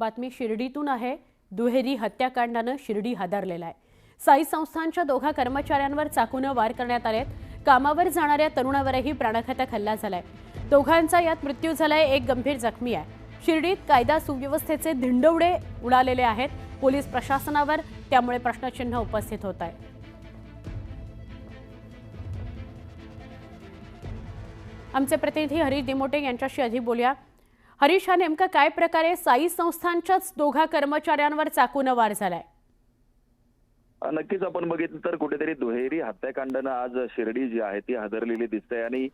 बातमी शिर्डीतून आहे. दुहेरी हत्याकांडानं शिर्डी हादरलेला आहे. साई संस्थांच्या दोघा कर्मचाऱ्यांवर चाकूनं वार करण्यात आले कामावर जाणाऱ्या तरुणावरही प्राणघातक हल्ला झालाय. दोघांचा यात मृत्यू झालाय एक गंभीर जखमी आहे. शिर्डीत कायदा सुव्यवस्थेचे धिंडवडे उडालेले आहेत. पोलीस प्रशासनावर त्यामुळे प्रश्नचिन्ह उपस्थित होत आहे. आमचे प्रतिनिधी हरीश दिमोटे यांच्याशी अधिक बोलूया. हरीश हा नेमका काय प्रकारे साई संस्थांच्याच दोघा कर्मचाऱ्यांवर चाकून वार झालाय? नक्कीच आपण बघितलं तर कुठेतरी दुहेरी हत्याकांडानं आज शिर्डी जी आहे ती हादरलेली दिसते आणि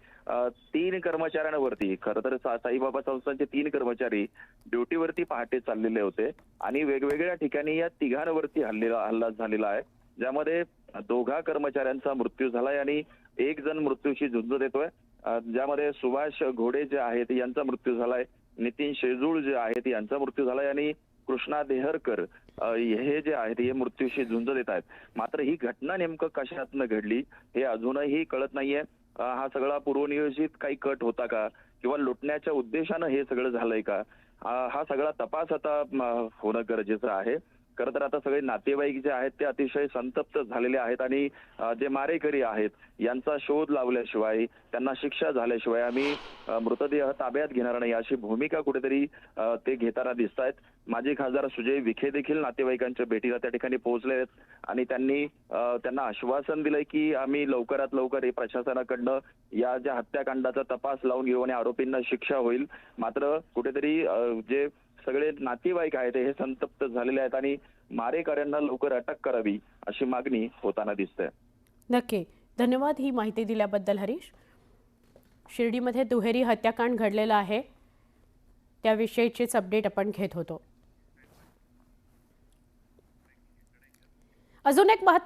तीन कर्मचाऱ्यांवरती खरं तर साईबाबा संस्थांचे तीन कर्मचारी ड्युटीवरती पहाटे चाललेले होते. आणि वेगवेगळ्या ठिकाणी या तिघांवरती हल्लेला हल्ला झालेला आहे. ज्यामध्ये दोघा कर्मचाऱ्यांचा मृत्यू झालाय आणि एक जण मृत्यूशी झुंज देतोय. ज्यामध्ये सुभाष घोडे जे आहेत यांचा मृत्यू झालाय. नितीन शेजूळ जे आहेत यांचा मृत्यू झालाय आणि कृष्णा देहरकर हे जे आहेत हे मृत्यूशी झुंज देत आहेत. मात्र ही घटना नेमकं कशातनं घडली हे अजूनही कळत नाहीये. हा सगळा पूर्वनियोजित काही कट होता का? किंवा लुटण्याच्या उद्देशानं हे सगळं झालंय का? हा सगळा तपास आता होणं गरजेचं आहे. खरं तर आता सगळे नातेवाईक जे आहेत ते अतिशय संतप्त झालेले आहेत आणि जे मारेकरी आहेत यांचा शोध लावल्याशिवाय त्यांना शिक्षा झाल्याशिवाय आम्ही मृतदेह ताब्यात घेणार नाही अशी भूमिका कुठेतरी ते घेताना दिसत आहेत माजी खासदार सुजय विखे देखील नातेवाईकांच्या भेटीला त्या ठिकाणी पोहोचले आहेत आणि त्यांनी त्यांना आश्वासन दिलंय की आम्ही लवकरात लवकर हे प्रशासनाकडनं या ज्या हत्याकांडाचा तपास लावून घेऊ आणि आरोपींना शिक्षा होईल. मात्र कुठेतरी जे सगळे नातेवाईक आहेत हे संतप्त झालेले आहेत आणि मारेकऱ्यांना लवकर अटक करावी अशी मागणी होताना दिसते. नक्की. धन्यवाद ही माहिती दिल्याबद्दल हरीश. शिर्डीमध्ये दुहेरी हत्याकांड घडलेलं आहे. त्याविषयीचीच अपडेट आपण घेत होतो. अजून एक महत्त्व